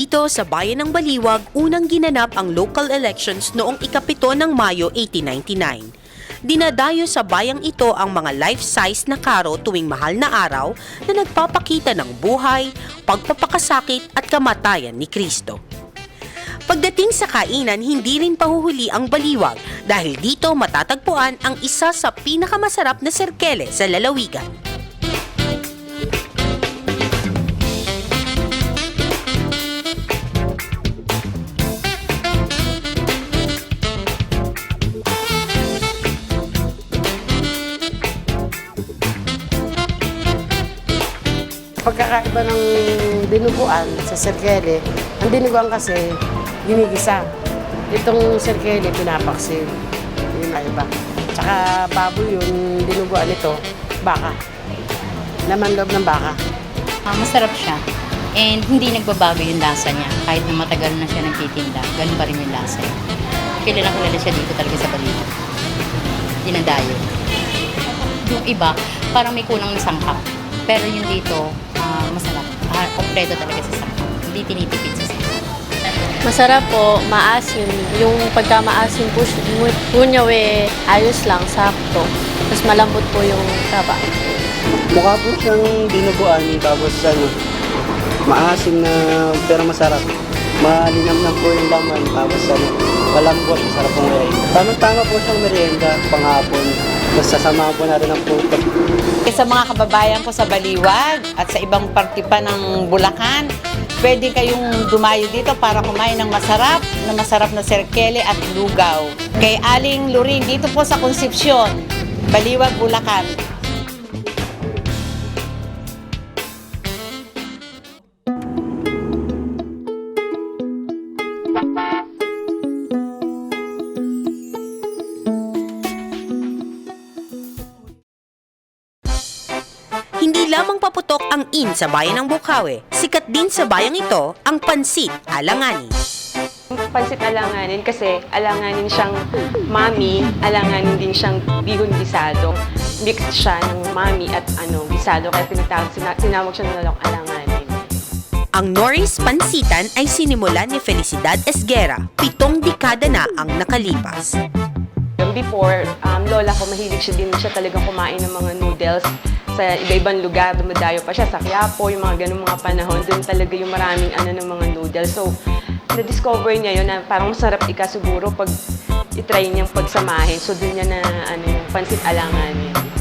Dito sa bayan ng Baliwag, unang ginanap ang local elections noong ikapito ng Mayo 1899. Dinadayo sa bayang ito ang mga life-size na karo tuwing mahal na araw na nagpapakita ng buhay, pagpapakasakit at kamatayan ni Kristo. Pagdating sa kainan, hindi rin pahuhuli ang baliwag dahil dito matatagpuan ang isa sa pinakamasarap na serkele sa lalawigan. Pagkakaiba ng dinuguan sa serkele, ang dinuguan kasi ginigisa. Itong serkele, pinapaksil. Yun ay iba. Tsaka baboy yun, dinuguan ito, baka. Laman loob ng baka. Ah, masarap siya. And hindi nagbabago yung lasa niya. Kahit na matagal na siya nagtitinda, ganun pa rin yung lasa niya. Kilalang kilala siya dito talaga sa Balibo. Dinadayo. Yung iba, parang may kulang na sangkap. Pero yung dito, ah, masarap. Ah, kompleto talaga sa sangkap. Hindi tinitipid sa sangkap. Masarap po, maasim. Yung pagka maasim po, po niya eh, ayos lang, sakto. Tapos malambot po yung taba. Mukha po siyang dinuguan tapos ano, maasim na pero masarap. Malinamnam po yung laman tapos ano, malambot, masarap pong ngayon. Tamang-tama po siyang merienda panghapon. Tapos sasamahan po natin ang puto. Eh, Sa mga kababayan ko sa Baliwag at sa ibang parte pa ng Bulacan, pwede kayong dumayo dito para kumain ng masarap, na masarap na serkele at lugaw. Kay Aling Luring, dito po sa Concepcion, Baliwag, Bulacan. In sa bayan ng Bukawi, sikat din sa bayang ito ang pansit alangani. pansit alanganin kasi alanganin siyang mami, alanganin din siyang bihon gisado. Mix siya ng mami at ano, gisado kaya tinatawag, sina, tinawag siya na alanganin. Ang Norris Pansitan ay sinimulan ni Felicidad Esguera, pitong dekada na ang nakalipas. Before, um, lola ko mahilig siya din siya talagang kumain ng mga noodles sa iba-ibang lugar, dumadayo pa siya sa Quiapo, yung mga ganung mga panahon, doon talaga yung maraming ano ng mga noodles. So, na-discover niya yun na parang masarap ika siguro pag itry niyang pagsamahin. So, doon niya na ano, yung pansit alanganin.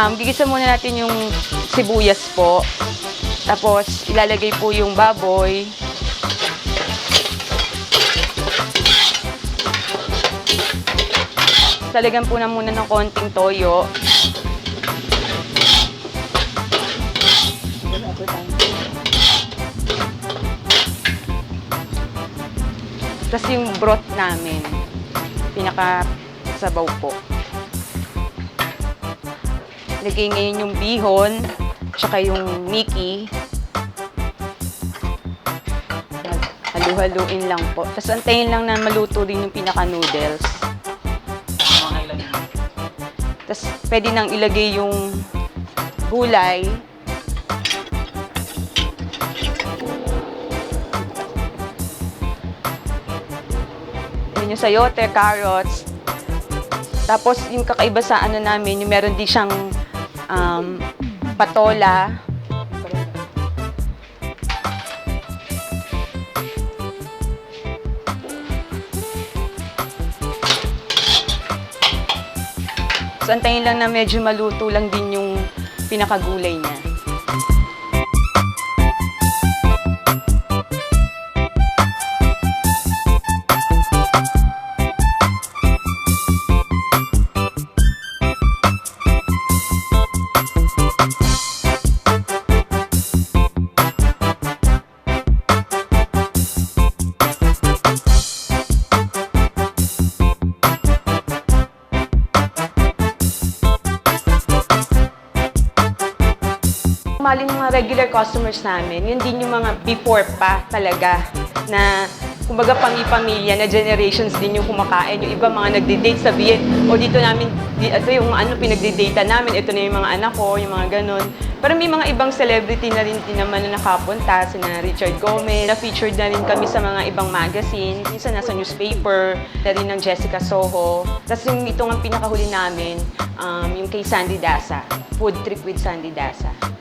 Um, gigisa muna natin yung sibuyas po. Tapos, ilalagay po yung baboy. Talagan po na muna ng konting toyo. Tapos yung broth namin, pinaka sabaw po. Lagay ngayon yung bihon, tsaka yung. Yan, Halu-haluin lang po. Tapos antayin lang na maluto din yung pinaka-noodles. Tapos pwede nang ilagay yung gulay. Yun yung sayote, carrots, tapos yung kakaiba sa ano namin, yung meron din siyang um, patola. So, antayin lang na medyo maluto lang din yung pinakagulay niya. Ng mga regular customers namin, yun din yung mga before pa talaga na kumbaga pami-pamilya na generations din yung kumakain. Yung iba mga nagde-date sabihin, o dito namin, ito yung ano pinagde-data namin, ito na yung mga anak ko, yung mga ganun. Pero may mga ibang celebrity na rin din naman na nakapunta, sina Richard Gomez, na-featured na rin kami sa mga ibang magazine, minsan nasa newspaper, na rin ng Jessica Soho. Tapos yung ito ang pinakahuli namin, um, yung kay Sandy Dasa, Food Trip with Sandy Dasa.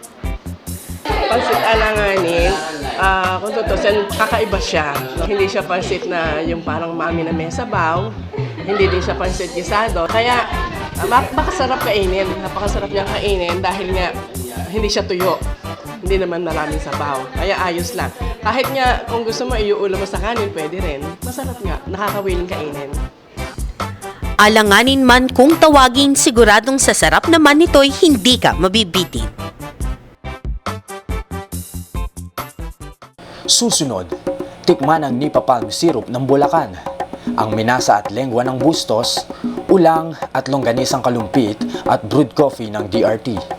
Pansit alanganin, ah kung tutusin, kakaiba siya. Hindi siya pansit na yung parang mami na may sabaw. Hindi din siya pansit gisado. Kaya, uh, makasarap kainin. Napakasarap niyang kainin dahil nga hindi siya tuyo. Hindi naman maraming sabaw. Kaya ayos lang. Kahit nga kung gusto mo iuulo mo sa kanin, pwede rin. Masarap nga. Nakakawiling kainin. Alanganin man kung tawagin, siguradong sa sarap naman nito'y hindi ka mabibitin. Susunod, tikman ang Nipa Syrup ng Bulacan, ang minasa at lengwa ng bustos, ulang at longganisang kalumpit at brewed coffee ng DRT.